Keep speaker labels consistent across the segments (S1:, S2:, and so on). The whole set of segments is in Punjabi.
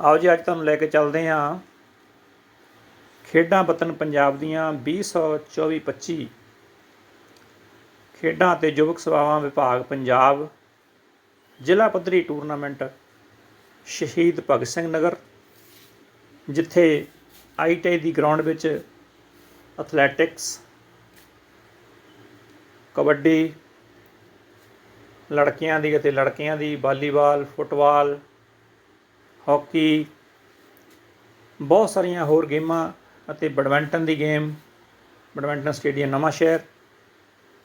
S1: ਆਓ ਜੀ, ਅੱਜ ਤੁਹਾਨੂੰ ਲੈ ਕੇ ਚੱਲਦੇ ਹਾਂ ਖੇਡਾਂ ਵਤਨ ਪੰਜਾਬ ਦੀਆਂ 2024-25 ਖੇਡਾਂ ਅਤੇ ਯੁਵਕ ਸੇਵਾਵਾਂ ਵਿਭਾਗ ਪੰਜਾਬ, ਜ਼ਿਲ੍ਹਾ ਪੱਧਰੀ ਟੂਰਨਾਮੈਂਟ ਸ਼ਹੀਦ ਭਗਤ ਸਿੰਘ ਨਗਰ, ਜਿੱਥੇ ਆਈਟੀਆਈ ਦੀ ਗਰਾਊਂਡ ਵਿੱਚ ਐਥਲੈਟਿਕਸ, ਕਬੱਡੀ, ਲੜਕੀਆਂ ਦੀ ਅਤੇ ਲੜਕਿਆਂ ਦੀ ਵਾਲੀਬਾਲ, ਫੁੱਟਬਾਲ ਹਾਕੀ, ਬਹੁਤ ਸਾਰੀਆਂ ਹੋਰ ਗੇਮਾਂ ਅਤੇ ਬੈਡਮਿੰਟਨ ਦੀ game, badminton stadium Nawanshahr.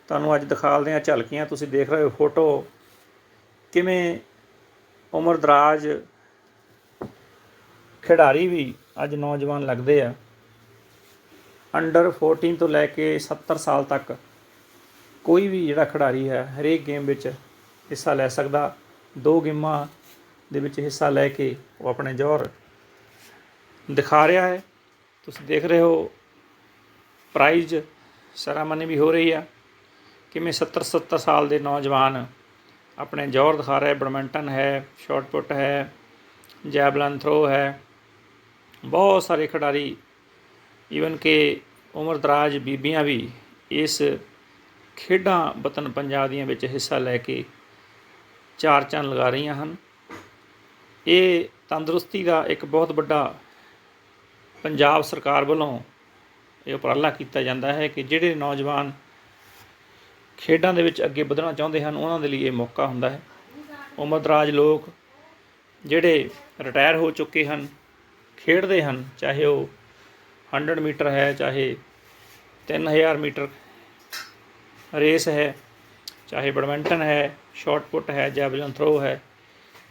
S1: ਤੁਹਾਨੂੰ ਅੱਜ ਦਿਖਾਲਦੇ ਹਾਂ ਝਲਕੀਆਂ। ਤੁਸੀਂ ਦੇਖ ਰਹੇ ਹੋ ਫੋਟੋ ਕਿਵੇਂ ਉਮਰ ਦਰਾਜ ਖਿਡਾਰੀ ਵੀ ਅੱਜ ਨੌਜਵਾਨ ਲੱਗਦੇ ਆ। ਅੰਡਰ 14 ਤੋਂ ਲੈ ਕੇ 70 ਸਾਲ ਤੱਕ ਕੋਈ ਵੀ ਜਿਹੜਾ ਖਿਡਾਰੀ ਹੈ, ਹਰੇਕ ਗੇਮ ਵਿੱਚ ਹਿੱਸਾ ਲੈ ਸਕਦਾ। ਦੋ ਗੇਮਾਂ ਦੇ ਵਿੱਚ ਹਿੱਸਾ ਲੈ ਕੇ ਉਹ ਆਪਣੇ ਜੋਰ ਦਿਖਾ ਰਿਹਾ ਹੈ। ਤੁਸੀਂ ਦੇਖ ਰਹੇ ਹੋ ਪ੍ਰਾਈਜ਼ ਸੈਰਾਮਨੀ ਵੀ ਹੋ ਰਹੀ ਆ। ਕਿਵੇਂ 70 70 ਸਾਲ ਦੇ ਨੌਜਵਾਨ ਆਪਣੇ ਜੋਰ ਦਿਖਾ ਰਹੇ, ਬੈਡਮਿੰਟਨ ਹੈ ਸ਼ਾਟ ਪੁੱਟ ਹੈ ਜੈਵਲਨ ਥਰੋ ਹੈ। ਬਹੁਤ ਸਾਰੇ ਖਿਡਾਰੀ ਈਵਨ ਕਿ ਉਮਰ ਦਰਾਜ ਬੀਬੀਆਂ ਵੀ ਇਸ ਖੇਡਾਂ ਵਤਨ ਪੰਜਾਬ ਦੀਆਂ ਵਿੱਚ ਹਿੱਸਾ ਲੈ ਕੇ ਚਾਰ ਚੰਨ ਲਗਾ ਰਹੀਆਂ ਹਨ। ਇਹ ਤੰਦਰੁਸਤੀ ਦਾ ਇੱਕ ਬਹੁਤ ਵੱਡਾ ਪੰਜਾਬ ਸਰਕਾਰ ਵੱਲੋਂ ਇਹ ਉਪਰਾਲਾ ਕੀਤਾ ਜਾਂਦਾ ਹੈ ਕਿ ਜਿਹੜੇ ਨੌਜਵਾਨ ਖੇਡਾਂ ਦੇ ਵਿੱਚ ਅੱਗੇ ਵਧਣਾ ਚਾਹੁੰਦੇ ਹਨ, ਉਹਨਾਂ ਦੇ ਲਈ ਇਹ ਮੌਕਾ ਹੁੰਦਾ ਹੈ। ਉਮਰਦਰਾਜ ਲੋਕ ਜਿਹੜੇ ਰਿਟਾਇਰ ਹੋ ਚੁੱਕੇ ਹਨ, ਖੇਡਦੇ ਹਨ, ਚਾਹੇ ਉਹ 100 ਮੀਟਰ ਹੈ, ਚਾਹੇ 3000 ਮੀਟਰ ਰੇਸ ਹੈ, ਚਾਹੇ ਬੈਡਮਿੰਟਨ ਹੈ, ਸ਼ਾਟ ਪੁੱਟ ਹੈ, ਜੈਵਲਿਨ ਥਰੋ ਹੈ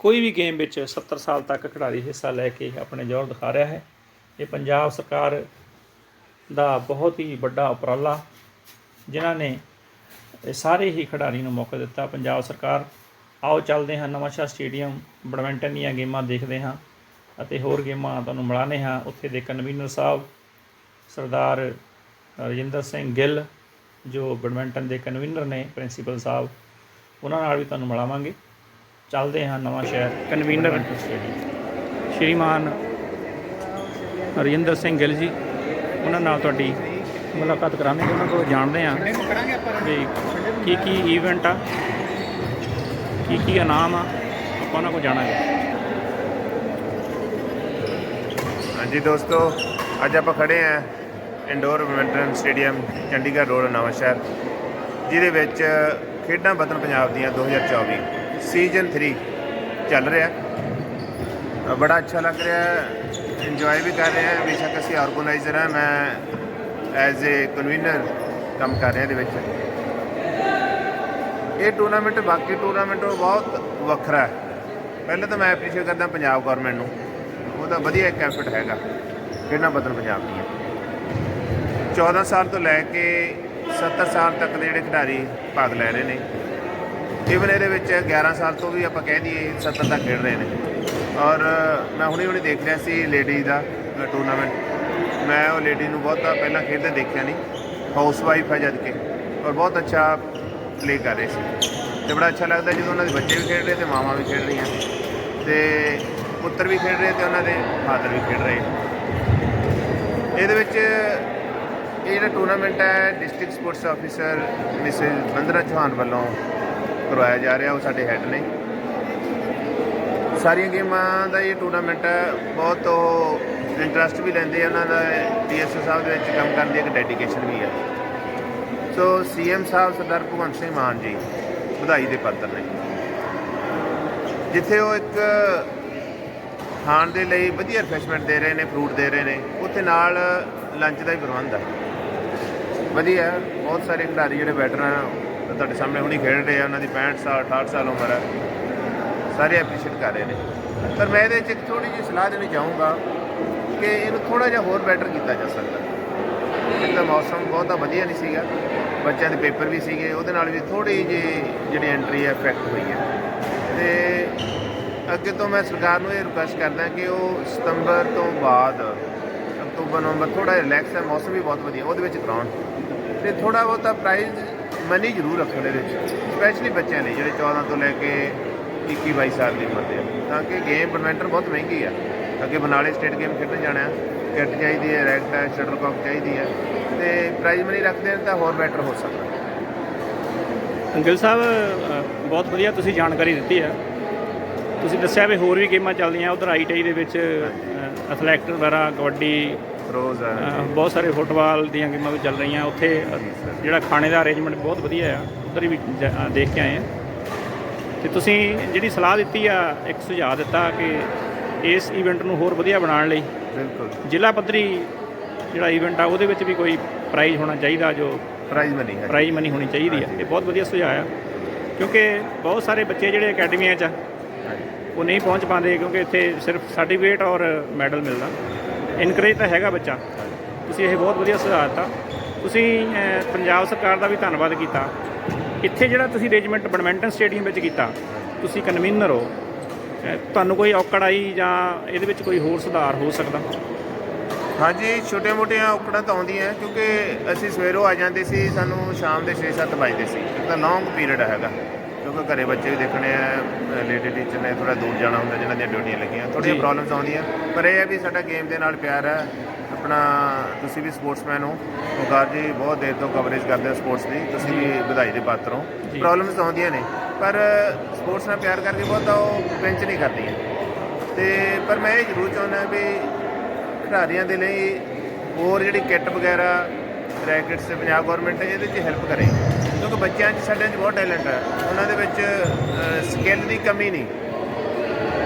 S1: ਕੋਈ ਵੀ ਗੇਮ ਵਿੱਚ 70 ਸਾਲ ਤੱਕ ਖਿਡਾਰੀ ਹਿੱਸਾ ਲੈ ਕੇ ਆਪਣੇ ਜ਼ੋਰ ਦਿਖਾ ਰਿਹਾ ਹੈ। ਇਹ ਪੰਜਾਬ ਸਰਕਾਰ ਦਾ ਬਹੁਤ ਹੀ ਵੱਡਾ ਉਪਰਾਲਾ, ਜਿਨ੍ਹਾਂ ਨੇ ਇਹ ਸਾਰੇ ਹੀ ਖਿਡਾਰੀ ਨੂੰ ਮੌਕਾ ਦਿੱਤਾ। ਪੰਜਾਬ ਸਰਕਾਰ, ਆਓ ਚੱਲਦੇ ਹਾਂ ਨਵਾਂਸ਼ਾਹ ਸਟੇਡੀਅਮ ਬੈਡਮਿੰਟਨ ਦੀਆਂ ਗੇਮਾਂ ਦੇਖਦੇ ਹਾਂ ਅਤੇ ਹੋਰ ਗੇਮਾਂ ਤੁਹਾਨੂੰ ਮਿਲਾਨੇ ਹਾਂ। ਉੱਥੇ ਦੇ ਕਨਵੀਨਰ ਸਾਹਿਬ, ਸਰਦਾਰ ਰਜਿੰਦਰ ਸਿੰਘ ਗਿੱਲ, ਜੋ ਬੈਡਮਿੰਟਨ ਦੇ ਕਨਵੀਨਰ ਨੇ ਪ੍ਰਿੰਸੀਪਲ ਸਾਹਿਬ, ਉਹਨਾਂ ਨਾਲ ਵੀ ਤੁਹਾਨੂੰ ਮਿਲਾਵਾਂਗੇ। ਚੱਲਦੇ ਹਾਂ ਨਵਾਂ ਸ਼ਹਿਰ। ਕਨਵੀਨਰ ਸ਼੍ਰੀਮਾਨ ਰਜਿੰਦਰ ਸਿੰਘ ਗਿੱਲ ਜੀ ਉਹਨਾਂ ਨਾਲ ਤੁਹਾਡੀ ਮੁਲਾਕਾਤ ਕਰਾਵਾਂਗੇ ਉਹਨਾਂ ਕੋਲ ਜਾਣਦੇ ਹਾਂ ਵੀ ਕੀ ਕੀ ਈਵੈਂਟ ਆ ਕੀ ਕੀ ਇਨਾਮ ਆ ਆਪਾਂ ਉਹਨਾਂ ਕੋਲ ਜਾਣਾਂਗੇ।
S2: ਹਾਂਜੀ ਦੋਸਤੋ ਅੱਜ ਆਪਾਂ ਖੜੇ ਆਂ indoor badminton stadium Chandigarh road Nawanshahr ਜਿਹਦੇ ਵਿੱਚ ਖੇਡਾਂ ਵਤਨ ਪੰਜਾਬ ਦੀਆਂ 2024 ਸੀਜ਼ਨ 3 ਚੱਲ ਰਿਹਾ। ਅ, ਬੜਾ ਅੱਛਾ ਲੱਗ ਰਿਹਾ ਹੈ। ਇੰਜੋਏ ਵੀ ਕਰ ਰਹੇ ਹਾਂ। ਬੇਸ਼ੱਕ ਅਸੀਂ ਆਰਗੇਨਾਈਜ਼ਰ ਹਾਂ। ਮੈਂ ਐਜ਼ ਏ ਕਨਵੀਨਰ ਕੰਮ ਕਰ ਰਿਹਾ ਇਹਦੇ ਵਿੱਚ। ਇਹ ਟੂਰਨਾਮੈਂਟ ਬਾਕੀ ਟੂਰਨਾਮੈਂਟ ਤੋਂ ਬਹੁਤ ਵੱਖਰਾ ਹੈ। ਪਹਿਲਾਂ ਤਾਂ ਮੈਂ ਐਪਰੀਸ਼ੀਏਟ ਕਰਦਾ ਪੰਜਾਬ ਗਵਰਨਮੈਂਟ ਨੂੰ। ਉਹਦਾ ਵਧੀਆ ਇੱਕ ਐਫਰਟ ਹੈਗਾ। ਖੇਡਾਂ ਬਦਲ ਪੰਜਾਬ ਦੀਆਂ 14 ਸਾਲ ਤੋਂ ਲੈ ਕੇ 70 ਸਾਲ ਤੱਕ ਦੇ ਜਿਹੜੇ ਖਿਡਾਰੀ ਭਾਗ ਲੈ ਰਹੇ ਨੇ। ਇਵਨ ਇਹਦੇ ਵਿੱਚ 11 ਸਾਲ ਤੋਂ ਵੀ ਆਪਾਂ ਕਹਿ ਦਈਏ 70 ਤੱਕ ਖੇਡ ਰਹੇ ਨੇ। ਔਰ ਮੈਂ ਹੁਣੇ ਹੁਣੇ ਦੇਖ ਰਿਹਾ ਸੀ ਲੇਡੀ ਦਾ ਟੂਰਨਾਮੈਂਟ ਮੈਂ ਉਹ ਲੇਡੀ ਨੂੰ ਬਹੁਤਾ ਪਹਿਲਾਂ ਖੇਡਦੇ ਦੇਖਿਆ ਨਹੀਂ। ਹਾਊਸ ਵਾਈਫ ਹੈ ਜਦ ਕਿ। ਔਰ ਬਹੁਤ ਅੱਛਾ ਪਲੇ ਕਰ ਰਹੇ ਸੀ। ਤੇ ਬੜਾ ਅੱਛਾ ਲੱਗਦਾ ਜਦੋਂ ਉਹਨਾਂ ਦੇ ਬੱਚੇ ਵੀ ਖੇਡ ਰਹੇ ਤੇ ਮਾਵਾਂ ਵੀ ਖੇਡ ਰਹੀਆਂ। ਤੇ ਪੁੱਤਰ ਵੀ ਖੇਡ ਰਹੇ ਤੇ ਉਹਨਾਂ ਦੇ ਫਾਦਰ ਵੀ ਖੇਡ ਰਹੇ। ਇਹਦੇ ਵਿੱਚ ਇਹ ਜਿਹੜਾ ਟੂਰਨਾਮੈਂਟ ਹੈ district sports officer Mrs Bandra Chauhan ਵੱਲੋਂ ਕਰਵਾਇਆ ਜਾ ਰਿਹਾ, ਉਹ ਸਾਡੇ ਹੈੱਡ ਨੇ। ਸਾਰੀਆਂ ਗੇਮਾਂ ਦਾ ਇਹ ਟੂਰਨਾਮੈਂਟ ਹੈ ਬਹੁਤ ਉਹ ਇੰਟਰਸਟ ਵੀ ਲੈਂਦੇ ਆ ਉਹਨਾਂ ਦਾ ਡੀਐਸਓ ਸਾਹਿਬ ਦੇ ਵਿੱਚ ਕੰਮ ਕਰਨ ਦੀ ਇੱਕ ਡੈਡੀਕੇਸ਼ਨ ਵੀ ਹੈ ਸੋ ਸੀਐਮ ਸਾਹਿਬ ਸਰਦਾਰ ਭਗਵੰਤ ਸਿੰਘ ਮਾਨ ਜੀ, ਵਧਾਈ ਦੇ ਪਾਤਰ ਨੇ। ਜਿੱਥੇ ਉਹ ਇੱਕ ਖਾਣ ਦੇ ਲਈ ਵਧੀਆ ਰਿਫਰੈਸ਼ਮੈਂਟ ਦੇ ਰਹੇ ਨੇ ਫਰੂਟ ਦੇ ਰਹੇ ਨੇ, ਉੱਥੇ ਨਾਲ ਲੰਚ ਦਾ ਵੀ ਪ੍ਰਬੰਧ ਹੈ ਵਧੀਆ, ਬਹੁਤ ਸਾਰੇ ਖਿਡਾਰੀ ਜਿਹੜੇ ਵੈਟਰਨ ਤੁਹਾਡੇ ਸਾਹਮਣੇ ਹੁਣੀ ਖੇਡ ਰਹੇ ਆ, ਉਹਨਾਂ ਦੀ 65 ਸਾਲ 68 ਸਾਲ ਉਮਰ ਹੈ ਸਾਰੇ ਐਪਰੀਸ਼ੀਏਟ ਕਰ ਰਹੇ ਨੇ। ਪਰ ਮੈਂ ਇਹਦੇ 'ਚ ਇੱਕ ਥੋੜੀ ਜਿਹੀ ਸਲਾਹ ਦੇਣੀ ਚਾਹੂੰਗਾ ਕਿ ਇਹਨੂੰ ਥੋੜਾ ਜਿਹਾ ਹੋਰ ਬੈਟਰ ਕੀਤਾ ਜਾ ਸਕਦਾ। ਇਹਦਾ ਮੌਸਮ ਬਹੁਤਾ ਵਧੀਆ ਨਹੀਂ ਸੀਗਾ। ਬੱਚਿਆਂ ਦੇ ਪੇਪਰ ਵੀ ਸੀਗੇ, ਉਹਦੇ ਨਾਲ ਵੀ ਥੋੜੀ ਜਿਹੀ ਜਿਹੜੀ ਐਂਟਰੀ ਹੈ ਇਫੈਕਟ ਹੋਈ ਹੈ ਤੇ ਅੱਗੇ ਤੋਂ ਮੈਂ ਸਰਕਾਰ ਨੂੰ ਇਹ ਰਿਕੁਐਸਟ ਕਰਦਾ ਕਿ ਉਹ ਸਤੰਬਰ ਤੋਂ ਬਾਅਦ, ਅਕਤੂਬਰ, ਨਵੰਬਰ ਥੋੜਾ ਰਿਲੈਕਸ ਹੈ ਮੌਸਮ ਵੀ ਬਹੁਤ ਵਧੀਆ, ਉਹਦੇ ਵਿੱਚ ਕਰਾਉਣ। ਤੇ ਥੋੜਾ ਬਹੁਤਾ ਪ੍ਰਾਈਜ਼ ਮਨੀ ਜ਼ਰੂਰ ਰੱਖੋ ਇਹਦੇ ਵਿੱਚ ਸਪੈਸ਼ਲੀ ਬੱਚਿਆਂ ਲਈ ਜਿਹੜੇ 14 ਤੋਂ ਲੈ ਕੇ 21 22 ਸਾਲ ਦੀ ਉਮਰ ਦੇ ਆ। ਤਾਂ ਕਿ ਗੇਮ ਬੈਡਮਿੰਟਨ ਬਹੁਤ ਮਹਿੰਗੀ ਆ। ਅੱਗੇ ਬਨਾਲੇ ਸਟੇਟ ਗੇਮ ਖੇਡਣ ਜਾਣਾ ਹੈ ਕਿੱਟ ਚਾਹੀਦੀ ਹੈ ਰੈਕਟ ਹੈ ਸ਼ਟਲਕੌਕ ਚਾਹੀਦੀ ਹੈ ਤੇ ਪ੍ਰਾਈਜ਼ ਮਨੀ ਰੱਖਦੇ ਹਾਂ ਤਾਂ ਹੋਰ ਬੈਟਰ ਹੋ ਸਕਦਾ।
S1: ਗਿੱਲ ਸਾਹਿਬ ਅ, ਬਹੁਤ ਵਧੀਆ ਤੁਸੀਂ ਜਾਣਕਾਰੀ ਦਿੱਤੀ ਹੈ ਤੁਸੀਂ ਦੱਸਿਆ ਵੀ ਹੋਰ ਵੀ ਗੇਮਾਂ ਚੱਲਦੀਆਂ ਉਧਰ ਆਈਟੀਆਈ ਦੇ ਵਿੱਚ ਐਥਲੈਟਿਕ ਵਗੈਰਾ ਕਬੱਡੀ ਬਹੁਤ ਸਾਰੇ ਫੁੱਟਬਾਲ ਦੀਆਂ ਗੇਮਾਂ ਵੀ ਚੱਲ ਰਹੀਆਂ ਉੱਥੇ। ਜਿਹੜਾ ਖਾਣੇ ਦਾ ਅਰੇਂਜਮੈਂਟ ਬਹੁਤ ਵਧੀਆ ਆ ਉਧਰ ਵੀ ਦੇਖ ਕੇ ਆਏ ਆ। ਤੇ ਤੁਸੀਂ ਜਿਹੜੀ ਸਲਾਹ ਦਿੱਤੀ ਆ ਇੱਕ ਸੁਝਾਅ ਦਿੱਤਾ ਕਿ ਇਸ ਇਵੈਂਟ ਨੂੰ ਹੋਰ ਵਧੀਆ ਬਣਾਉਣ ਲਈ
S2: ਬਿਲਕੁਲ।
S1: ਜ਼ਿਲ੍ਹਾ ਪੱਧਰੀ ਜਿਹੜਾ ਇਵੈਂਟ ਆ ਉਹਦੇ ਵਿੱਚ ਵੀ ਕੋਈ ਪ੍ਰਾਈਜ਼ ਹੋਣਾ ਚਾਹੀਦਾ ਜੋ
S2: ਪ੍ਰਾਈਜ਼ ਮਨੀ ਹੈ
S1: ਪ੍ਰਾਈਜ਼ ਮਨੀ ਹੋਣੀ ਚਾਹੀਦੀ ਆ। ਇਹ ਬਹੁਤ ਵਧੀਆ ਸੁਝਾਅ ਆ ਕਿਉਂਕਿ ਬਹੁਤ ਸਾਰੇ ਬੱਚੇ ਜਿਹੜੇ ਅਕੈਡਮੀਆਂ 'ਚ ਆ। ਉਹ ਨਹੀਂ ਪਹੁੰਚ ਪਾਉਂਦੇ ਕਿਉਂਕਿ ਇੱਥੇ ਸਿਰਫ ਸਰਟੀਫਿਕੇਟ ਔਰ ਮੈਡਲ ਮਿਲਦਾ। ਇਨਕਰੇਜ ਤਾਂ ਹੈਗਾ ਬੱਚਾ। ਤੁਸੀਂ ਇਹ ਬਹੁਤ ਵਧੀਆ ਸੁਝਾਅ ਦਿੱਤਾ। ਤੁਸੀਂ ਪੰਜਾਬ ਸਰਕਾਰ ਦਾ ਵੀ ਧੰਨਵਾਦ ਕੀਤਾ। ਇੱਥੇ ਜਿਹੜਾ ਤੁਸੀਂ ਅਰੇਂਜਮੈਂਟ ਬੈਡਮਿੰਟਨ ਸਟੇਡੀਅਮ ਵਿੱਚ ਕੀਤਾ, ਤੁਸੀਂ ਕਨਵੀਨਰ ਹੋ। ਤੁਹਾਨੂੰ ਕੋਈ ਔਕੜ ਆਈ ਜਾਂ ਇਹਦੇ ਵਿੱਚ ਕੋਈ ਹੋਰ ਸੁਧਾਰ ਹੋ ਸਕਦਾ?
S2: ਹਾਂਜੀ ਛੋਟੀਆਂ-ਮੋਟੀਆਂ ਔਕੜਾਂ ਤਾਂ ਆਉਂਦੀਆਂ, ਕਿਉਂਕਿ ਅਸੀਂ ਸਵੇਰੋਂ ਆ ਜਾਂਦੇ ਸੀ, ਸਾਨੂੰ ਸ਼ਾਮ ਦੇ 6-7 ਵੱਜਦੇ ਸੀ। ਇੱਕ ਤਾਂ ਲੌਂਗ ਪੀਰੀਅਡ ਹੈਗਾ। ਕਿਉਂਕਿ ਘਰੇ ਬੱਚੇ ਵੀ ਦੇਖਣੇ ਆ ਲੇਡੀ ਟੀਚਰ ਨੇ ਥੋੜਾ ਦੂਰ ਜਾਣਾ ਹੁੰਦਾ ਜਿਨ੍ਹਾਂ ਦੀਆਂ ਡਿਊਟੀਆਂ ਲੱਗੀਆਂ। ਥੋੜ੍ਹੀਆਂ
S1: ਜੀ।
S2: ਪ੍ਰੋਬਲਮਸ ਆਉਂਦੀਆਂ ਪਰ ਇਹ ਹੈ ਵੀ ਸਾਡਾ ਗੇਮ ਦੇ ਨਾਲ ਪਿਆਰ ਹੈ। ਆਪਣਾ ਤੁਸੀਂ ਵੀ ਸਪੋਰਟਸਮੈਨ ਹੋ। ਉਕਾਰ ਜੀ ਬਹੁਤ ਦੇਰ ਤੋਂ ਕਵਰੇਜ ਕਰਦੇ ਹੋ ਸਪੋਰਟਸ ਦੀ ਤੁਸੀਂ ਵੀ ਵਧਾਈ ਦੇ ਪਾਤਰ ਹੋ। ਪ੍ਰੋਬਲਮਸ ਆਉਂਦੀਆਂ ਨੇ ਪਰ ਸਪੋਰਟਸ ਨਾਲ ਪਿਆਰ ਕਰਕੇ ਬਹੁਤਾ ਉਹ ਪਿੰਚ ਨਹੀਂ ਕਰਦੀਆਂ। ਤੇ ਪਰ ਮੈਂ ਇਹ ਜ਼ਰੂਰ ਚਾਹੁੰਦਾ ਵੀ ਖਿਡਾਰੀਆਂ ਦੇ ਲਈ ਹੋਰ ਜਿਹੜੀ ਕਿੱਟ ਵਗੈਰਾ ਰੈਕਟਸ ਤੇ ਪੰਜਾਬ ਗਵਰਨਮੈਂਟ ਇਹਦੇ 'ਚ ਹੈਲਪ ਕਰੇ। ਬੱਚਿਆਂ 'ਚ ਸਾਡੇ 'ਚ ਬਹੁਤ ਟੈਲੈਂਟ ਹੈ ਉਹਨਾਂ ਦੇ ਵਿੱਚ ਸਕਿੱਲ ਦੀ ਕਮੀ ਨਹੀਂ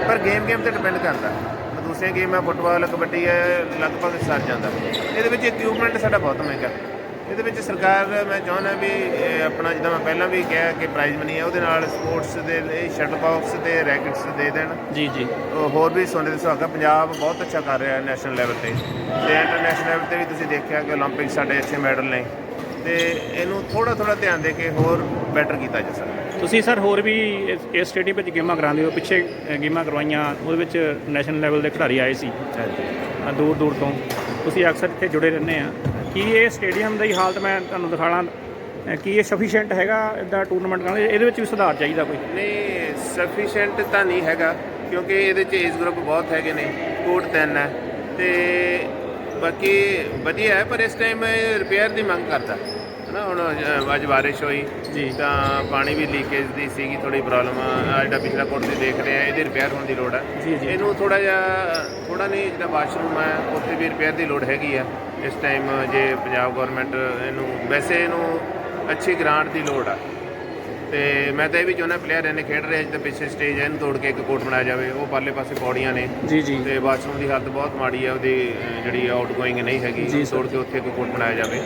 S2: ਪਰ ਗੇਮ ਗੇਮ ਤੇ ਡਿਪੈਂਡ ਕਰਦਾ ਹੁਣ ਦੂਸਰੀਆਂ ਗੇਮਾਂ ਫੁੱਟਬਾਲ ਕਬੱਡੀ ਹੈ ਲਗਭਗ ਸਰ ਜਾਂਦਾ ਇਹਦੇ ਵਿੱਚ ਇਕਵਿਪਮੈਂਟ ਸਾਡਾ ਬਹੁਤ ਮਹਿੰਗਾ ਇਹਦੇ ਵਿੱਚ ਸਰਕਾਰ ਮੈਂ ਚਾਹੁੰਦਾ ਵੀ ਇਹ ਆਪਣਾ ਜਿੱਦਾਂ ਮੈਂ ਪਹਿਲਾਂ ਵੀ ਕਿਹਾ ਕਿ ਪ੍ਰਾਈਜ਼ ਮਨੀ ਹੈ ਉਹਦੇ ਨਾਲ ਸਪੋਰਟਸ ਦੇ ਲਈ ਸ਼ਟਲ ਬਾਕਸ ਤੇ ਰੈਕਟਸ ਦੇ ਦੇਣ
S1: ਜੀ ਜੀ
S2: ਉਹ ਹੋਰ ਵੀ ਸੋਨੇ ਦੇ ਸੁਹਾਗਾ ਪੰਜਾਬ ਬਹੁਤ ਅੱਛਾ ਕਰ ਰਿਹਾ ਹੈ ਨੈਸ਼ਨਲ ਲੈਵਲ ਤੇ ਤੇ ਇੰਟਰਨੈਸ਼ਨਲ ਲੈਵਲ ਤੇ ਵੀ ਤੁਸੀਂ ਦੇਖਿਆ ਕਿ 올림픽 ਸਾਡੇ ਅੱਛੇ ਮੈਡਲ ਨੇ ਤੇ ਇਹਨੂੰ ਥੋੜਾ ਥੋੜਾ ਧਿਆਨ ਦੇ ਕੇ ਹੋਰ ਬੈਟਰ ਕੀਤਾ ਜਾ ਸਕਦਾ।
S1: ਤੁਸੀਂ ਸਰ ਹੋਰ ਵੀ ਇਸ- ਇਸ ਸਟੇਡੀਅਮ ਵਿੱਚ ਗੇਮਾਂ ਕਰਾਉਂਦੇ ਹੋ? ਪਿੱਛੇ ਅ, ਗੇਮਾਂ ਕਰਵਾਈਆਂ ਉਹਦੇ ਵਿੱਚ ਨੈਸ਼ਨਲ ਲੈਵਲ ਦੇ ਖਿਡਾਰੀ ਆਏ ਸੀ। ਅ, ਦੂਰ ਦੂਰ ਤੋਂ। ਤੁਸੀਂ ਅਕਸਰ ਇੱਥੇ ਜੁੜੇ ਰਹਿੰਦੇ ਆ। ਕੀ ਇਹ ਸਟੇਡੀਅਮ ਦੀ ਹਾਲਤ ਮੈਂ ਤੁਹਾਨੂੰ ਦਿਖਾਣਾ ਅ, ਕੀ ਇਹ ਸਫੀਸ਼ੀਐਂਟ ਹੈਗਾ ਇਦਾਂ ਟੂਰਨਾਮੈਂਟ ਕਰਨ ਲਈ? ਇਹਦੇ ਵਿੱਚ ਵੀ ਸੁਧਾਰ ਚਾਹੀਦਾ ਕੋਈ?
S2: ਨਹੀਂ ਸਫੀਸ਼ੀਐਂਟ ਤਾਂ ਨਹੀਂ ਹੈਗਾ ਕਿਉਂਕਿ ਇਹਦੇ ਚ ਏਜ ਗਰੁੱਪ ਬਹੁਤ ਹੈਗੇ ਨੇ ਕੋਟ 3 ਹੈ। ਤੇ ਬਾਕੀ ਵਧੀਆ ਹੈ ਪਰ ਇਸ ਟਾਈਮ ਰਿਪੇਅਰ ਦੀ ਮੰਗ ਕਰਦਾ। ਹਨਾ ਹੁਣ ਅ, ਅੱਜ ਬਾਰਿਸ਼ ਹੋਈ
S1: ਜੀ।
S2: ਤਾਂ ਪਾਣੀ ਵੀ ਲੀਕੇਜ ਦੀ ਸੀਗੀ ਥੋੜੀ ਪ੍ਰੋਬਲਮ ਆ। ਜਿਹੜਾ ਪਿਛਲਾ ਕੋਟ ਤੁਸੀਂ ਦੇਖ ਰਹੇ ਆ ਇਹਦੀ ਰਿਪੇਅਰ ਹੋਣ ਦੀ ਲੋੜ ਹੈ
S1: ਜੀ, ਜੀ।
S2: ਇਹਨੂੰ ਥੋੜਾ ਜਿਹਾ ਥੋੜਾ ਨਹੀਂ ਜਿਹੜਾ ਵਾਸ਼ਰੂਮ ਹੈ ਉੱਥੇ ਵੀ ਰਿਪੇਅਰ ਦੀ ਲੋੜ ਹੈਗੀ ਆ। ਇਸ ਟਾਈਮ ਜੇ ਪੰਜਾਬ ਗਵਰਨਮੈਂਟ ਇਹਨੂੰ ਵੈਸੇ ਇਹਨੂੰ ਅੱਛੀ ਗ੍ਰਾਂਟ ਦੀ ਲੋੜ ਆ। ਤੇ ਮੈਂ ਤਾਂ ਇਹ ਵੀ ਚਾਹੁੰਦਾ ਪਲੇਅਰ ਇਹਨੇ ਖੇਡ ਰਿਹਾ ਜਿੱਦਾਂ ਪਿੱਛੇ ਸਟੇਜ ਹੈ ਇਹਨੂੰ ਤੋੜ ਕੇ ਇੱਕ ਕੋਰਟ ਬਣਾਇਆ ਜਾਵੇ। ਉਹ ਪਰਲੇ ਪਾਸੇ ਪੌੜੀਆਂ ਨੇ।
S1: ਜੀ ਜੀ।
S2: ਤੇ ਵਾਸ਼ਰੂਮ ਦੀ ਹਾਲਤ ਬਹੁਤ ਮਾੜੀ ਹੈ ਉਹਦੀ ਅਹ, ਜਿਹੜੀ ਆਊਟਗੋਇੰਗ ਨਹੀਂ ਹੈਗੀ। ਤੋੜ ਕੇ ਉੱਥੇ ਇੱਕ ਕੋਰਟ ਬਣਾਇਆ ਜਾਵੇ।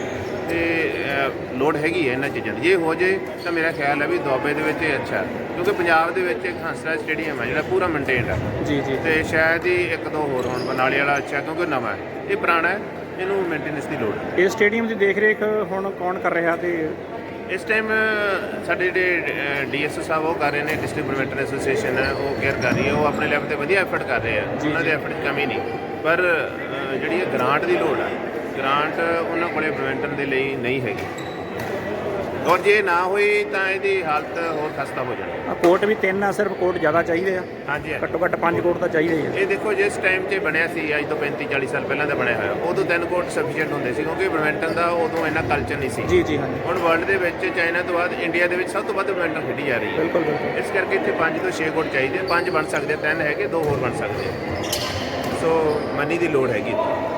S2: ਤੇ ਅਹ, ਲੋੜ ਹੈਗੀ ਹੈ ਇਹਨਾਂ ਚੀਜ਼ਾਂ ਦੀ। ਜੇ ਹੋ ਜੇ ਤਾਂ ਮੇਰਾ ਖਿਆਲ ਹੈ ਵੀ ਦੁਆਬੇ ਦੇ ਵਿੱਚ ਇਹ ਅੱਛਾ। ਹੈ ਕਿਉਂਕਿ ਪੰਜਾਬ ਦੇ ਵਿੱਚ ਇੱਕ ਹੰਸਰਾਜ ਸਟੇਡੀਅਮ ਹੈ ਜਿਹੜਾ ਪੂਰਾ ਮੇਨਟੇਨਡ ਹੈ
S1: ਜੀ ਜੀ।
S2: ਤੇ ਸ਼ਾਇਦ ਹੀ ਇੱਕ ਦੋ ਹੋਰ ਹੋਣ ਬਨਾਲੇ ਵਾਲਾ ਅੱਛਾ ਕਿਉਂਕਿ ਨਵਾਂ ਹੈ। ਇਹ ਪੁਰਾਣਾ ਹੈ ਇਹਨੂੰ ਮੇਨਟੇਨੈਂਸ ਦੀ ਲੋੜ ਹੈ।
S1: ਇਹ ਸਟੇਡੀਅਮ ਦੀ ਦੇਖ ਰੇਖ ਹੁਣ ਕੌਣ ਕਰ ਰਿਹਾ ਤੇ
S2: ਇਸ ਟਾਈਮ ਸਾਡੇ ਜਿਹੜੇ ਡੀਐਸਓ ਸਾਹਿਬ ਉਹ ਕਰ ਰਹੇ ਨੇ ਡਿਸਟ੍ਰਿਕਟ ਬੈਡਮਿੰਟਨ ਐਸੋਸੀਏਸ਼ਨ ਹੈ ਉਹ ਕੇਅਰ ਕਰ ਰਹੀ ਹੈ ਉਹ ਆਪਣੇ ਲੈਵਲ ਤੇ ਵਧੀਆ ਐਫਰਟ ਕਰ ਰਹੇ ਆ। ਉਹਨਾਂ ਦੇ। ਐਫਰਟ ਕਮੀ ਨਹੀਂ। ਪਰ ਜਿਹੜੀ ਇਹ ਗ੍ਰਾਂਟ ਦੀ ਲੋੜ ਹੈ ਗ੍ਰਾਂਟ ਉਹਨਾਂ ਕੋਲੇ ਬੈਡਮਿੰਟਨ ਦੇ ਲਈ ਨਹੀਂ ਹੈਗੀ। ਔਰ ਜੇ ਨਾ ਹੋਈ ਤਾਂ ਇਹਦੀ ਹਾਲਤ ਹੋਰ ਖਸਤਾ ਹੋ ਜਾਣੀ।
S1: ਆ ਕੋਰਟ ਵੀ ਤਿੰਨ ਆ ਸਿਰਫ ਕੋਰਟ ਜ਼ਿਆਦਾ ਚਾਹੀਦੇ ਆ।
S2: ਹਾਂਜੀ ਹਾਂਜੀ।
S1: ਘੱਟੋ ਘੱਟ ਪੰਜ ਕੋਰਟ ਤਾਂ ਚਾਹੀਦੇ ਹੀ ਆ।
S2: ਇਹ ਦੇਖੋ ਜਿਸ ਟਾਈਮ 'ਚ ਬਣਿਆ ਸੀ ਅੱਜ ਤੋਂ 35 40 ਸਾਲ ਪਹਿਲਾਂ ਦਾ ਬਣਿਆ ਹੋਇਆ ਉਦੋਂ ਤਿੰਨ ਕੋਰਟ ਸਫੀਸ਼ੀਐਂਟ ਹੁੰਦੇ ਸੀ ਕਿਉਂਕਿ ਬੈਡਮਿੰਟਨ ਦਾ ਉਦੋਂ ਇੰਨਾ ਕਲਚਰ ਨਹੀਂ ਸੀ।
S1: ਜੀ ਜੀ ਹਾਂਜੀ।
S2: ਹੁਣ ਵਰਲਡ ਦੇ ਵਿੱਚ ਚਾਈਨਾ ਤੋਂ ਬਾਅਦ ਇੰਡੀਆ ਦੇ ਵਿੱਚ ਸਭ ਤੋਂ ਵੱਧ ਬੈਡਮਿੰਟਨ ਖੇਡੀ ਜਾ ਰਹੀ ਹੈ।
S1: ਬਿਲਕੁਲ ਬਿਲਕੁਲ।
S2: ਇਸ ਕਰਕੇ ਇੱਥੇ 5 ਤੋਂ 6 ਕੋਟ ਚਾਹੀਦੇ ਆ। ਪੰਜ ਬਣ ਸਕਦੇ ਆ, ਤਿੰਨ ਹੈਗੇ ਦੋ ਹੋਰ ਬਣ ਸਕਦੇ ਆ। ਸੋ ਮਨੀ ਦੀ ਲੋੜ ਹੈਗੀ
S1: ਅ,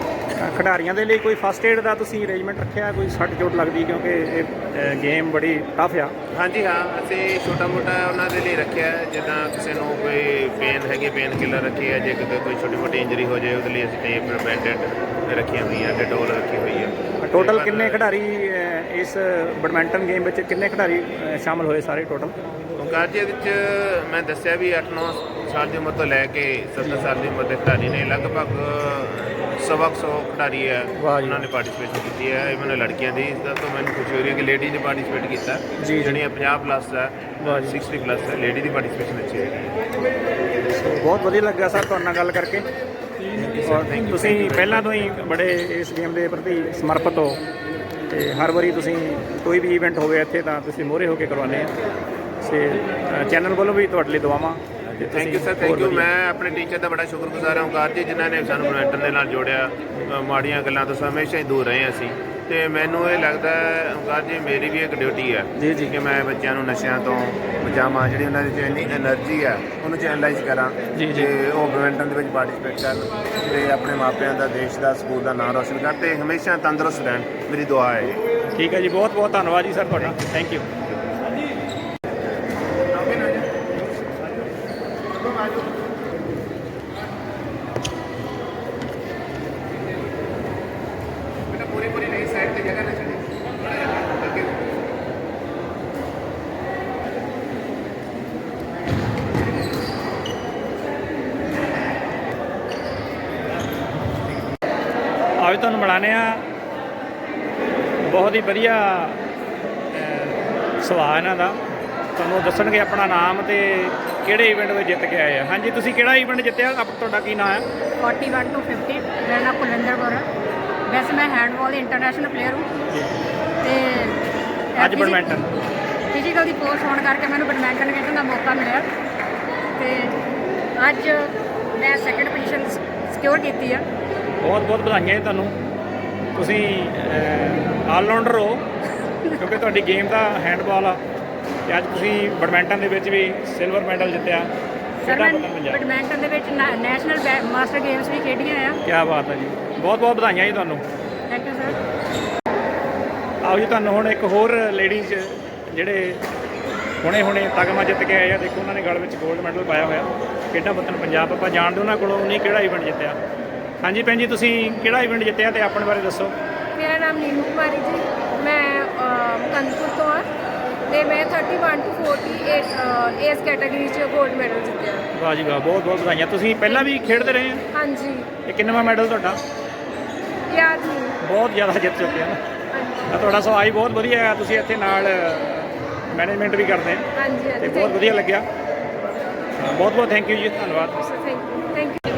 S1: ਖਿਡਾਰੀਆਂ ਦੇ ਲਈ ਕੋਈ ਫਸਟ ਏਡ ਦਾ ਤੁਸੀਂ ਅਰੇਂਜਮੈਂਟ ਰੱਖਿਆ? ਕੋਈ ਸੱਟ ਚੋਟ ਲੱਗਦੀ ਕਿਉਂਕਿ ਇਹ ਗੇਮ ਬੜੀ ਟਫ ਆ।
S2: ਹਾਂਜੀ ਹਾਂ ਅਸੀਂ ਛੋਟਾ ਮੋਟਾ ਉਹਨਾਂ ਦੇ ਲਈ ਰੱਖਿਆ। ਜਿੱਦਾਂ ਕਿਸੇ ਨੂੰ ਕੋਈ ਪੇਨ ਹੈਗੀ ਪੇਨ ਕਿਲਰ ਰੱਖੀ ਹੈ ਜੇ ਕਿਤੇ ਕੋਈ ਛੋਟੀ ਮੋਟੀ ਇੰਜਰੀ ਹੋ ਜਾਏ ਉਹਦੇ ਲਈ ਅਸੀਂ ਟੇਪ ਬੈਂਡਡ ਰੱਖੀਆਂ ਹੋਈਆਂ ਡੈਟੋਲ ਰੱਖੀ ਹੋਈ ਹੈ।
S1: ਟੋਟਲ ਕਿੰਨੇ ਖਿਡਾਰੀ ਇਸ ਬੈਡਮਿੰਟਨ ਗੇਮ ਵਿੱਚ ਕਿੰਨੇ ਖਿਡਾਰੀ ਸ਼ਾਮਲ ਹੋਏ ਸਾਰੇ ਟੋਟਲ
S2: ਓਂਕਾਰ ਜੀ ਇਹਦੇ ਵਿੱਚ ਮੈਂ ਦੱਸਿਆ ਵੀ 8-9 ਸਾਲ ਦੀ ਉਮਰ ਤੋਂ ਲੈ ਕੇ 70 ਸਾਲ ਦੀ ਉਮਰ ਦੇ ਖਿਡਾਰੀ ਨੇ। ਲਗਭਗ ਸਵਾ ਕੁ ਸੌ ਖਿਡਾਰੀ ਹੈ
S1: ਵਾਹ ਜੀ।
S2: ਉਹਨਾਂ ਨੇ ਪਾਰਟਿਸਿਪੇਸ਼ਨ ਕੀਤੀ ਹੈ। ਇਵਨ ਲੜਕੀਆਂ ਦੀ ਇਸ ਦਾ ਤੋਂ ਮੈਨੂੰ ਖੁਸ਼ੀ ਹੋ ਰਹੀ ਹੈ ਕਿ ਲੇਡੀ ਨੇ ਪਾਰਟਿਸਿਪੇਟ ਕੀਤਾ।
S1: ਜੀ।
S2: ਜਿਹੜੀਆਂ 50 ਪਲੱਸ ਹੈ
S1: ਵਾਹ ਜੀ।
S2: 60 ਪਲੱਸ ਹੈ ਲੇਡੀ ਦੀ ਪਾਰਟਿਸਿਪੇਸ਼ਨ ਅੱਛੀ ਹੈ।
S1: ਬਹੁਤ ਵਧੀਆ ਲੱਗਾ ਸਰ ਤੁਹਾਡੇ ਨਾਲ ਗੱਲ ਕਰਕੇ। ਔਰ ਤੁਸੀਂ ਪਹਿਲਾਂ ਤੋਂ ਹੀ ਬੜੇ ਇਸ ਗੇਮ ਦੇ ਪ੍ਰਤੀ ਸਮਰਪਿਤ ਹੋ ਤੇ ਹਰ ਵਾਰੀ ਤੁਸੀਂ ਕੋਈ ਵੀ ਇਵੈਂਟ ਹੋਵੇ ਇੱਥੇ ਤਾਂ ਤੁਸੀਂ ਮੋਹਰੇ ਹੋ ਕੇ ਕਰਵਾਉਂਦੇ ਆ। ਤੇ ਚੈਨਲ ਵੱਲੋਂ ਵੀ ਤੁਹਾਡੇ ਲਈ ਦੁਆਵਾਂ।
S2: Thank
S1: you
S2: sir thank
S1: you
S2: ਮੈਂ ਆਪਣੇ ਟੀਚਰ ਦਾ ਬੜਾ ਸ਼ੁਕਰਗੁਜ਼ਾਰ ਹਾਂ ਓਕਾਰ ਜੀ ਜਿਨ੍ਹਾਂ ਨੇ ਸਾਨੂੰ ਮੈਂਟਰ ਦੇ ਨਾਲ ਜੋੜਿਆ ਮਾੜੀਆਂ ਗੱਲਾਂ ਤੋਂ ਹਮੇਸ਼ਾ ਹੀ ਦੂਰ ਰਹੇ ਅਸੀਂ। ਤੇ ਮੈਨੂੰ ਇਹ ਲੱਗਦਾ ਓਕਾਰ ਜੀ ਮੇਰੀ ਵੀ ਇੱਕ ਡਿਊਟੀ ਹੈ
S1: ਜੀ ਜੀ।
S2: ਕਿ ਮੈਂ ਬੱਚਿਆਂ ਨੂੰ ਨਸ਼ਿਆਂ ਤੋਂ ਬਚਾਵਾਂ ਜਿਹੜੀ ਉਹਨਾਂ ਦੇ ਚ ਐਨਰਜੀ એનર્ਜੀ ਹੈ ਉਹਨੂੰ ਚੈਨਲਾਈਜ਼ ਕਰਾਂ
S1: ਜੀ
S2: ਤੇ ਉਹ ਬੈਡਮਿੰਟਨ ਦੇ ਵਿੱਚ ਪਾਰਟਿਸਿਪੇਟ ਕਰਨ ਤੇ ਆਪਣੇ ਮਾਪਿਆਂ ਦਾ ਦੇਸ਼ ਦਾ ਸਕੂਲ ਦਾ ਨਾਮ ਰੋਸ਼ਨ ਕਰਨ ਤੇ ਹਮੇਸ਼ਾ ਤੰਦਰੁਸਤ ਰਹਿਣ ਮੇਰੀ ਦੁਆ ਹੈ
S1: ਠੀਕ ਹੈ ਜੀ ਬਹੁਤ ਬਹੁਤ ਧੰਨਵਾਦ ਜੀ ਸਰ ਤੁਹਾਡਾ। ਥੈਂਕ ਯੂ ਮਿਲਾਨੇ ਆ ਬਹੁਤ ਹੀ ਵਧੀਆ ਸੁਭਾਅ ਇਹਨਾਂ ਦਾ। ਤੁਹਾਨੂੰ ਦੱਸਣਗੇ ਆਪਣਾ ਨਾਮ ਤੇ ਕਿਹੜੇ ਇਵੈਂਟ ਵਿੱਚ ਜਿੱਤ ਕੇ ਆਏ ਆ। ਹਾਂਜੀ ਤੁਸੀਂ ਕਿਹੜਾ ਇਵੈਂਟ ਜਿੱਤਿਆ? ਆਪ ਤੁਹਾਡਾ ਕੀ ਨਾਮ ਹੈ?
S3: 41 to 50 ਮੇਰਾ ਨਾਮ ਕੁਲਿੰਦਰ ਕੌਰ ਹੈ। ਵੈਸੇ ਮੈਂ ਹੈਂਡਬਾਲ ਦੀ ਇੰਟਰਨੈਸ਼ਨਲ ਪਲੇਅਰ ਹੂੰ। ਤੇ
S1: ਅੱਜ ਬੈਡਮਿੰਟਨ
S3: ਫਿਜ਼ੀਕਲ ਦੀ ਕੋਰਸ ਹੋਣ ਕਰਕੇ ਮੈਨੂੰ ਬੈਡਮਿੰਟਨ ਖੇਡਣ ਦਾ ਮੌਕਾ ਮਿਲਿਆ। ਤੇ ਅੱਜ ਮੈਂ ਸੈਕੰਡ ਪੋਜੀਸ਼ਨ ਸਿਕਿਉਰ ਕੀਤੀ ਆ।
S1: ਬਹੁਤ ਬਹੁਤ ਵਧਾਈਆਂ ਤੁਹਾਨੂੰ। ਤੁਸੀਂ ਆਲਰਾਊਂਡਰ ਹੋ ਕਿਉਂਕਿ ਤੁਹਾਡੀ ਗੇਮ ਦਾ ਹੈਂਡਬਾਲ ਆ। ਤੇ ਅੱਜ ਤੁਸੀਂ ਬੈਡਮਿੰਟਨ ਦੇ ਵਿੱਚ ਵੀ ਸਿਲਵਰ ਮੈਡਲ ਜਿੱਤਿਆ।
S3: ਸਰ
S1: ਕਿਹੜਾ
S3: ਮੈਂ ਬੈਡਮਿੰਟਨ ਦੇ ਵਿੱਚ ਨੈਸ਼ਨਲ ਮਾਸਟਰ ਗੇਮਸ ਵੀ ਖੇਡੀਆਂ ਆ।
S1: ਕੀ ਬਾਤ ਹੈ ਜੀ। ਬਹੁਤ ਬਹੁਤ ਵਧਾਈਆਂ ਜੀ ਤੁਹਾਨੂੰ।
S3: ਥੈਂਕ ਯੂ ਸਰ
S1: ਆਓ ਜੀ ਤੁਹਾਨੂੰ ਹੁਣ ਇੱਕ ਹੋਰ ਲੇਡੀਜ਼ ਜਿਹੜੇ ਹੁਣੇ ਹੁਣੇ ਤਗਮਾ ਜਿੱਤ ਕੇ ਆਏ ਆ। ਦੇਖੋ ਉਹਨਾਂ ਨੇ ਗਲ ਵਿੱਚ 골ਡ ਮੈਡਲ ਪਾਇਆ ਹੋਇਆ। ਖੇਡਾਂ ਵਤਨ ਪੰਜਾਬ ਆਪਾਂ ਜਾਣਦੇ ਉਹਨਾਂ ਕੋਲੋਂ ਨਹੀਂ ਕਿਹੜਾ ਇਵੈਂਟ ਜਿੱਤਿਆ? ਹਾਂਜੀ ਭੈਣ ਜੀ ਤੁਸੀਂ ਕਿਹੜਾ ਇਵੈਂਟ ਜਿੱਤਿਆ ਤੇ ਆਪਣੇ ਬਾਰੇ ਦੱਸੋ?
S4: ਮੇਰਾ ਨਾਮ ਨੀਨੂ ਕੁਮਾਰੀ ਜੀ। ਮੈਂ ਅਹ, ਮੁਕੰਦਪੁਰ ਤੋਂ ਆ ਤੇ ਮੈਂ 31 to 48 ਅਹ, ਇਸ ਕੈਟਾਗਰੀ 'ਚ 골ਡ ਮੈਡਲ ਜਿੱਤਿਆ।
S1: ਵਾਹ ਜੀ ਵਾਹ ਬਹੁਤ ਬਹੁਤ ਵਧਾਈਆਂ। ਤੁਸੀਂ ਪਹਿਲਾਂ ਵੀ ਖੇਡਦੇ ਰਹੇ ਆ
S4: ਹਾਂਜੀ।
S1: ਇਹ ਕਿੰਨਵਾਂ ਮੈਡਲ ਤੁਹਾਡਾ?
S4: ਯਾਦ ਨਹੀਂ।
S1: ਬਹੁਤ ਜ਼ਿਆਦਾ ਜਿੱਤ ਚੁੱਕੇ ਆ ਨਾ ਤਾਂ ਤੁਹਾਡਾ ਸਵਾਈ ਬਹੁਤ ਵਧੀਆ ਹੈ। ਤੁਸੀਂ ਇੱਥੇ ਨਾਲ ਮੈਨੇਜਮੈਂਟ ਵੀ ਕਰਦੇ ਆ
S4: ਹਾਂਜੀ
S1: ਤੇ ਬਹੁਤ ਵਧੀਆ ਲੱਗਿਆ। ਬਹੁਤ ਬਹੁਤ ਥੈਂਕ ਯੂ ਜੀ। ਧੰਨਵਾਦ।
S4: ਥੈਂਕ ਯੂ ਥੈਂਕ ਯੂ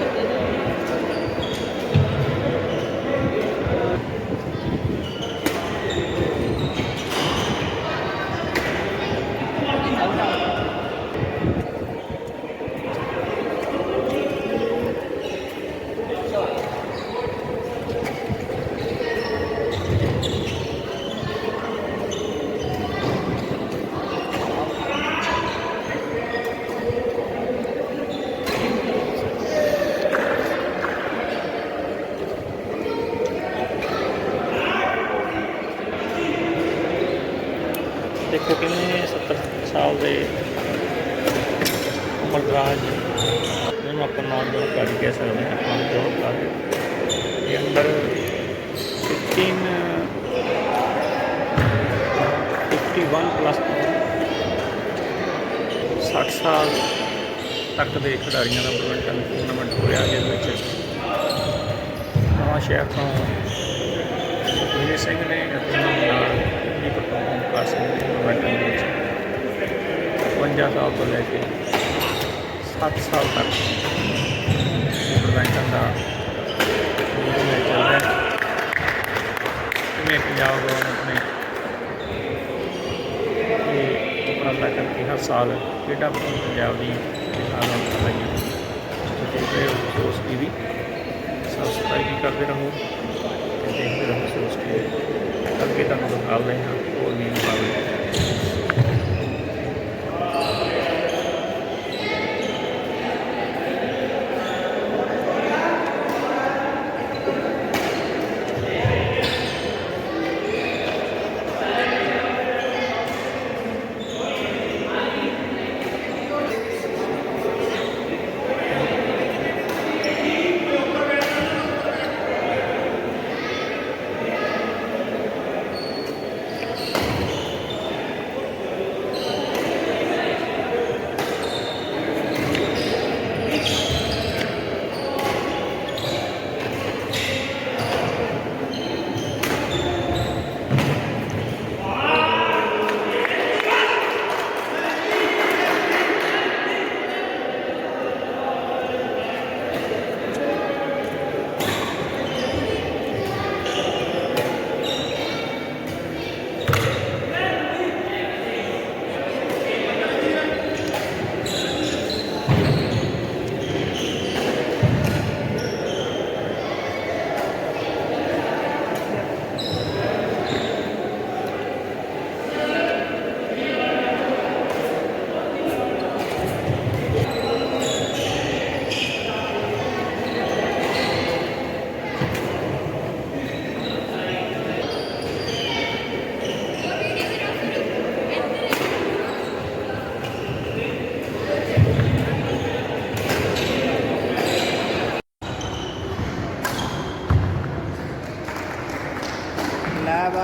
S1: ਦੇਖੋ ਕਿੰਨੇ 70 ਸਾਲ ਦੇ ਉਮਰਦਰਾਜ ਜਿਹਨੂੰ ਆਪਾਂ ਨੌਜਵਾਨ ਕਰ ਕਹਿ ਸਕਦੇ ਹਾਂ ਨਾਮ ਜੋਬ ਕਰ ਇਹ ਅੰਦਰ 15 51 ਪਲੱਸ 60 ਸਾਲ ਤੱਕ ਦੇ ਖਿਡਾਰੀਆਂ ਦਾ ਬੈਡਮਿੰਟਨ ਟੂਰਨਾਮੈਂਟ ਹੋ ਰਿਹਾ ਜਿਸ ਵਿੱਚ। ਨਵਾਂ ਸ਼ਹਿਰ ਤੋਂ ਸੁਖਵੀਰ ਸਿੰਘ ਨੇ ਅਤੇ ਨਾਲ ਜੀ ਪਰਫਾਰਮ ਕਰ ਸਕਦੇ ਬੈਡਮਿੰਟਨ ਵਿੱਚ। 52 ਸਾਲ ਤੋਂ ਲੈ ਕੇ 7 ਸਾਲ ਤੱਕ। ਬੈਡਮਿੰਟਨ ਦਾ ਇਹ ਚੱਲ ਰਿਹਾ ਕਿਵੇਂ ਪੰਜਾਬ ਗੌਰਮੈਂਟ ਨੇ ਇਹ ਉਪਰਾਲਾ ਕਰਕੇ ਹਰ ਸਾਲ ਖੇਡਾਂ ਵਤਨ ਪੰਜਾਬ ਦੀ ਆਲੋਚਨਾ ਕਰਾਈਆਂ ਤੇ ਦੇਖ ਰਹੇ ਵੀ ਸੋਸ ਟੀਵੀ। ਸਬਸਕ੍ਰਾਈਬ ਕਰਦੇ ਰਹੋ ਤੇ ਦੇਖਦੇ ਰਹੋ ਸੋਚ ਕੇ ਅੱਗੇ ਤੁਹਾਨੂੰ ਦਿਖਾ ਰਹੇ ਹਾਂ।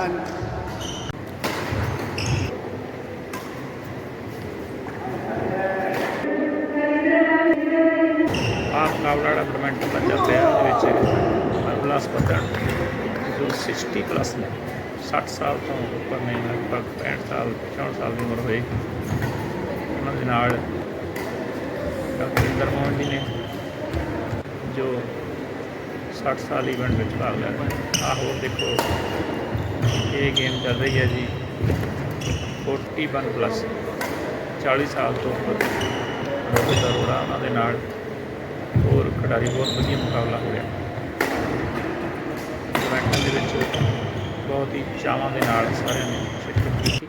S5: Done.
S1: ਆਪ ਮੁਕਾਬਲਾ ਜਿਹੜਾ ਬੈਡਮਿੰਟਨ ਵਿੱਚ ਅਗਲਾ ਪੱਤਰ ਜੋ 60 ਪਲੱਸ ਨੇ 60 ਸਾਲ ਤੋਂ ਉੱਪਰ ਨੇ, ਲਗਭਗ 65 ਸਾਲ 64 ਸਾਲ ਦੀ ਉਮਰ ਹੋਏ ਉਹਨਾਂ ਦੇ ਨਾਲ ਡਾਕਟਰ ਇੰਦਰ ਮੋਹਨ ਜੀ ਨੇ, ਜੋ 60 ਸਾਲ ਇਵੈਂਟ ਵਿੱਚ ਭਾਗ ਲਿਆ ਆਹ ਹੋਰ ਦੇਖੋ ਇਹ ਗੇਮ ਚੱਲ ਰਹੀ ਹੈ ਜੀ। 41 ਪਲੱਸ 40 ਸਾਲ ਤੋਂ ਉੱਪਰ। ਰੋਹਿਤ ਅਰੋੜਾ ਉਹਨਾਂ ਦੇ ਨਾਲ। ਹੋਰ ਖਿਡਾਰੀ ਬਹੁਤ ਵਧੀਆ ਮੁਕਾਬਲਾ ਹੋ ਰਿਹਾ। ਇਵੈਂਟਾਂ ਦੇ ਵਿੱਚ ਬਹੁਤ ਹੀ ਚਾਵਾਂ ਦੇ ਨਾਲ ਸਾਰਿਆਂ ਨੇ ਸ਼ਿਰਕਤ ਕੀਤੀ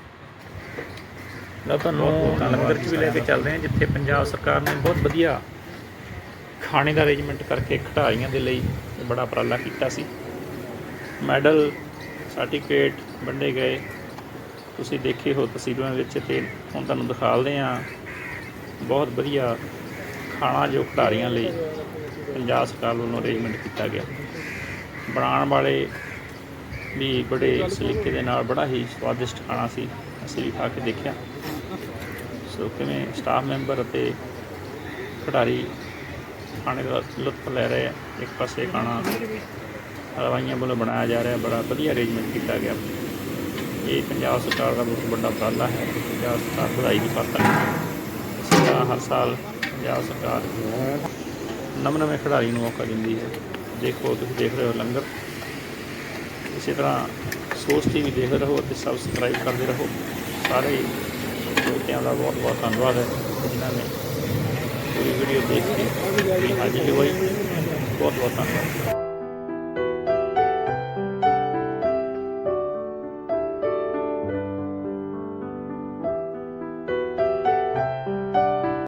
S1: ਲਓ ਤੁਹਾਨੂੰ ਲੰਗਰ 'ਚ ਵੀ ਲੈ ਕੇ ਚੱਲਦੇ ਹਾਂ ਜਿੱਥੇ ਪੰਜਾਬ ਸਰਕਾਰ ਨੇ ਬਹੁਤ ਵਧੀਆ ਖਾਣੇ ਦਾ ਅਰੇਂਜਮੈਂਟ ਕਰਕੇ ਖਿਡਾਰੀਆਂ ਦੇ ਲਈ ਬੜਾ ਉਪਰਾਲਾ ਕੀਤਾ ਸੀ। ਮੈਡਲ ਸਰਟੀਫਿਕੇਟ ਵੰਡੇ ਗਏ। ਤੁਸੀਂ ਦੇਖੇ ਹੋ ਤਸਵੀਰਾਂ ਵਿੱਚ ਤੇ ਹੁਣ ਤੁਹਾਨੂੰ ਦਿਖਾਉਂਦੇ ਹਾਂ ਬਹੁਤ ਵਧੀਆ ਖਾਣਾ ਜੋ ਖਿਡਾਰੀਆਂ ਲਈ ਪੰਜਾਬ ਸਰਕਾਰ ਵੱਲੋਂ ਅਰੇਂਜਮੈਂਟ ਕੀਤਾ ਗਿਆ। ਬਣਾਉਣ ਵਾਲੇ ਵੀ ਬੜੇ ਸਲੀਕੇ ਦੇ ਨਾਲ ਬੜਾ ਹੀ ਸਵਾਦਿਸ਼ਟ ਖਾਣਾ ਸੀ, ਅਸੀਂ ਵੀ ਖਾ ਕੇ ਦੇਖਿਆ। ਸੋ ਕਿਵੇਂ ਸਟਾਫ ਮੈਂਬਰ ਅਤੇ ਖਿਡਾਰੀ ਖਾਣੇ ਦਾ ਲੁਤਫ ਲੈ ਰਹੇ ਆ, ਇੱਕ ਪਾਸੇ ਖਾਣਾ ਹਲਵਾਈਆਂ ਵੱਲੋਂ ਬਣਾਇਆ ਜਾ ਰਿਹਾ ਬੜਾ ਵਧੀਆ ਅਰੇਂਜਮੈਂਟ ਕੀਤਾ ਗਿਆ। ਇਹ ਪੰਜਾਬ ਸਰਕਾਰ ਦਾ ਬਹੁਤ ਵੱਡਾ ਉਪਰਾਲਾ ਹੈ। ਪੰਜਾਬ ਸਰਕਾਰ ਵਧਾਈ ਦੀ ਪਾਤਰ ਹੈ। ਤਰ੍ਹਾਂ ਹਰ ਸਾਲ ਪੰਜਾਬ ਸਰਕਾਰ ਨਵੇਂ ਨਵੇਂ ਖਿਡਾਰੀ ਨੂੰ ਮੌਕਾ ਦਿੰਦੀ ਹੈ। ਦੇਖੋ, ਤੁਸੀਂ ਦੇਖ ਰਹੇ ਹੋ ਲੰਗਰ। ਇਸੇ ਤਰ੍ਹਾਂ ਸੋਚ ਟੀਵੀ ਦੇਖਦੇ ਰਹੋ ਅਤੇ ਸਬਸਕ੍ਰਾਈਬ ਕਰਦੇ ਰਹੋ। ਸਾਰੇ ਸਰੋਤਿਆਂ ਦਾ ਬਹੁਤ ਬਹੁਤ ਧੰਨਵਾਦ ਹੈ। ਜਿਨ੍ਹਾਂ ਨੇ ਪੂਰੀ ਵੀਡੀਓ ਦੇਖ ਕੇ ਹਾਜ਼ਰੀ ਹੋਈ ਬਹੁਤ ਬਹੁਤ ਧੰਨਵਾਦ।